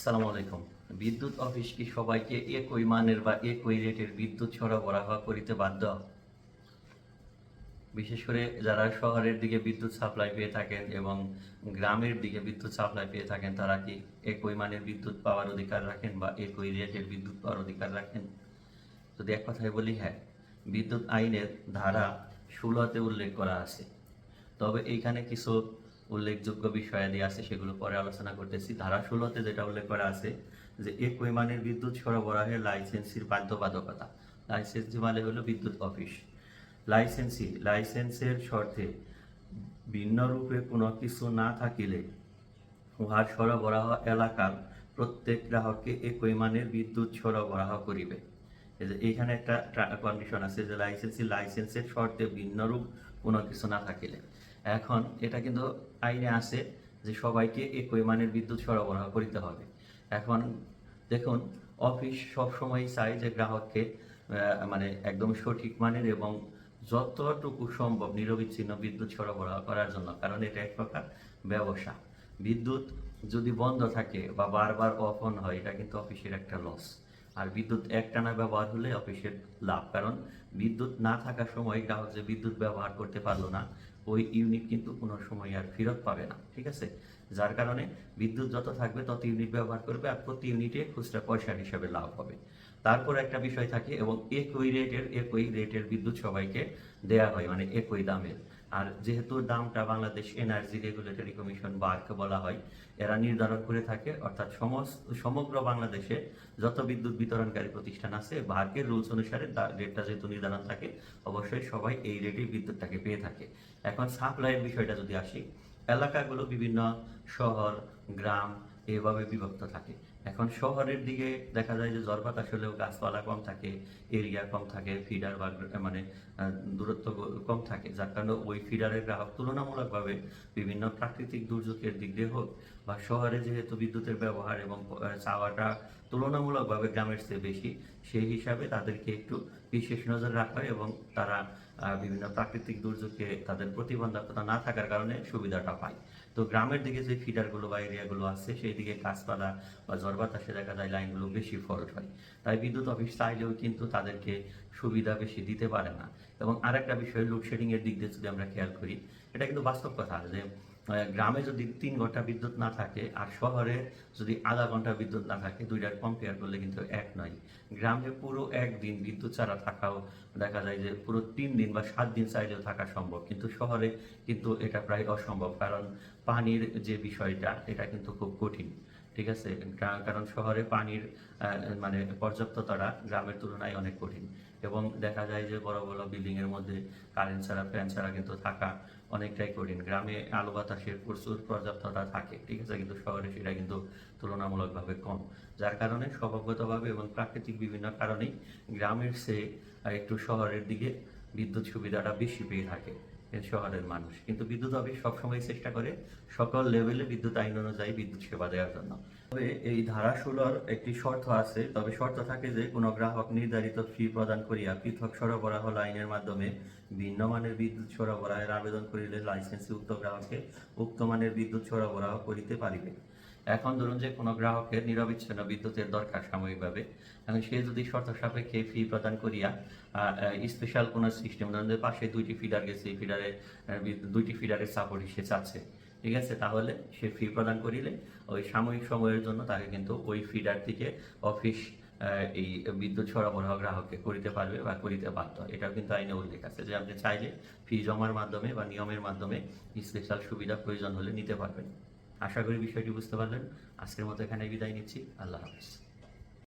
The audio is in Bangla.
আসসালামু আলাইকুম। বিদ্যুৎ অফিস কি সবাইকে একই মানের বা একই রেটের বিদ্যুৎ সরবরাহ করিতে বাধ্য? বিশেষ করে যারা শহরের দিকে বিদ্যুৎ সাপ্লাই পেয়ে থাকেন এবং গ্রামের দিকে বিদ্যুৎ সাপ্লাই পেয়ে থাকেন, তারা কি একই মানের বিদ্যুৎ পাওয়ার অধিকার রাখেন বা একই রেটের বিদ্যুৎ পাওয়ার অধিকার রাখেন? যদি এক কথায় বলি হ্যাঁ বিদ্যুৎ আইনের ধারা ষোলোতে উল্লেখ করা আছে। তবে এইখানে কিছু উল্লেখযোগ্য বিষয়াদি আছে, সেগুলো পরে আলোচনা করতেছি। ধারা ষোলোতে যেটা উল্লেখ করা আছে যে একই মানের বিদ্যুৎ সরবরাহের লাইসেন্সির বাধ্যবাধকতা। লাইসেন্সি মানে হলো বিদ্যুৎ অফিস। লাইসেন্সি, লাইসেন্সের শর্তে ভিন্নরূপে কোনো কিছু না থাকিলে উহার সরবরাহ এলাকার প্রত্যেক গ্রাহককে একই মানের বিদ্যুৎ সরবরাহ করিবে। এই এইখানে একটা কন্ডিশন আছে যে, লাইসেন্সি, লাইসেন্সের শর্তে ভিন্নরূপ কোনো কিছু না থাকিলে। এখন এটা কিন্তু আইনে আছে যে সবাইকে একই মানের বিদ্যুৎ সরবরাহ করিতে হবে। এখন দেখুন, অফিস সবসময় চাই যে গ্রাহককে মানে একদম সঠিক মানের এবং যতটুকু সম্ভব নিরবিচ্ছিন্ন বিদ্যুৎ সরবরাহ করার জন্য, কারণ এটা এক প্রকার ব্যবসা। বিদ্যুৎ যদি বন্ধ থাকে বা বারবার অফ অন হয়, এটা কিন্তু অফিসের একটা লস আর বিদ্যুৎ একটানা ব্যবহার হলে অফিসের লাভ, কারণ বিদ্যুৎ না থাকার সময় গ্রাহক যে বিদ্যুৎ ব্যবহার করতে পারল না ওই ইউনিট কিন্তু কোনো সময় আর ফেরত পাবে না, ঠিক আছে? যার কারণে বিদ্যুৎ যত থাকবে তত ইউনিট ব্যবহার করবে আর প্রতি ইউনিটে খুচরা পয়সার হিসাবে লাভ হবে। তারপর একটা বিষয় থাকে এবং একই রেটের একই রেটের বিদ্যুৎ সবাইকে দেয়া হয় মানে একই দামের। আর যেহেতু দামটা Bangladesh energy regulatory commission BERC বলা হয়, এরা নির্ধারণ করে থাকে, অর্থাৎ সমস্ত সমগ্র বাংলাদেশে যত বিদ্যুৎ বিতরণকারী প্রতিষ্ঠান আছে বার্কের রুলস অনুসারে রেটটা যেহেতু নির্ধারণ থাকে, অবশ্যই সবাই এই রেটেই বিদ্যুৎটাকে পেয়ে থাকে। এখন সাপ্লাইয়ের বিষয়টা যদি আসি, এলাকাগুলো বিভিন্ন শহর, গ্রাম এভাবে বিভক্ত থাকে। এখন শহরের দিকে দেখা যায় যে ঝড় বাতাস হলেও গাছপালা কম থাকে এরিয়া কম থাকে ফিডার বা মানে দূরত্ব কম থাকে। যার কারণে ওই ফিডারের গ্রাহক তুলনামূলকভাবে বিভিন্ন প্রাকৃতিক দুর্যোগের দিক দিয়ে হোক বা শহরে যেহেতু বিদ্যুতের ব্যবহার এবং চাওয়াটা তুলনামূলকভাবে গ্রামের চেয়ে বেশি, সেই হিসাবে তাদেরকে একটু বিশেষ নজর রাখা হয় এবং তারা বিভিন্ন প্রাকৃতিক দুর্যোগে তাদের প্রতিবন্ধকতা না থাকার কারণে সুবিধাটা পায়। তো গ্রামের দিকে যে ফিডারগুলো বা এরিয়াগুলো আছে সেই দিকে গাছপালা বা ঝড় বাতাসে দেখা যায় লাইনগুলো বেশি ফল্ট হয়। তাই বিদ্যুৎ অফিস চাইলেও কিন্তু তাদেরকে সুবিধা বেশি দিতে পারে না। এবং আরেকটা বিষয় লোডশেডিং এর দিক দিয়ে যদি আমরা খেয়াল করি, এটা কিন্তু বাস্তব কথা যে গ্রামে যদি তিন ঘণ্টা বিদ্যুৎ না থাকে আর শহরে যদি আধা ঘণ্টা বিদ্যুৎ না থাকে দুইটার কম্পেয়ার করলে কিন্তু এক নয়। গ্রামে পুরো একদিন বিদ্যুৎ ছাড়া থাকাও দেখা যায় যে, পুরো তিন দিন বা সাত দিন চাইলেও থাকা সম্ভব। কিন্তু শহরে কিন্তু এটা প্রায় অসম্ভব। কারণ পানির যে বিষয়টা, এটা কিন্তু খুব কঠিন। ঠিক আছে? কারণ শহরে পানির মানে পর্যাপ্ততাটা গ্রামের তুলনায় অনেক কঠিন। এবং দেখা যায় যে বড় বড় বিল্ডিং এর মধ্যে কারেন্ট ছাড়া ফ্যান ছাড়া কিন্তু থাকা অনেকটাই কঠিন। গ্রামে আলো বাতাসের প্রচুর পর্যাপ্ততা থাকে ঠিক আছে? কিন্তু শহরে সেটা কিন্তু তুলনামূলকভাবে কম। যার কারণে স্বভাবগতভাবে এবং প্রাকৃতিক বিভিন্ন কারণেই গ্রামের আহ, একটু শহরের দিকে বিদ্যুৎ সুবিধাটা বেশি পেয়ে থাকে। শহরের মানুষ। কিন্তু বিদ্যুৎ অফিস সবসময় চেষ্টা করে সকল লেভেলে বিদ্যুৎ আইন অনুযায়ী বিদ্যুৎ সেবা দেওয়ার জন্য। তবে এই ধারা ষোলোর একটি শর্ত আছে। তবে শর্ত থাকে যে, কোনো গ্রাহক নির্ধারিত ফি প্রদান করিয়া পৃথক সরবরাহ লাইনের মাধ্যমে ভিন্ন মানের বিদ্যুৎ সরবরাহের আবেদন করিলে লাইসেন্সি উক্ত গ্রাহককে উক্ত মানের বিদ্যুৎ সরবরাহ করিতে পারিবে। এখন ধরুন যে কোনো গ্রাহকের নিরবিচ্ছিন্ন বিদ্যুতের দরকার সাময়িকভাবে এখন সে যদি শর্ত সাপেক্ষে ফি প্রদান করিয়া স্পেশাল কোনো সিস্টেম ধরুন যে পাশে দুইটি ফিডার গেছে, এই ফিডারে দুইটি ফিডারের সাপোর্ট সে চাচ্ছে, ঠিক আছে? তাহলে সে ফি প্রদান করিলে ওই সাময়িক সময়ের জন্য তাকে কিন্তু ওই ফিডার থেকে অফিস এই বিদ্যুৎ সরবরাহ গ্রাহককে করিতে পারবে বা করিতে বাধ্য। এটাও কিন্তু আইনে উল্লেখ আছে যে আপনি চাইলে ফি জমার মাধ্যমে বা নিয়মের মাধ্যমে স্পেশাল সুবিধা প্রয়োজন হলে নিতে পারবেন। আশা করি বিষয়টি বুঝতে পারলেন। আজকের মতো এখানে বিদায় নিচ্ছি। আল্লাহ হাফিজ।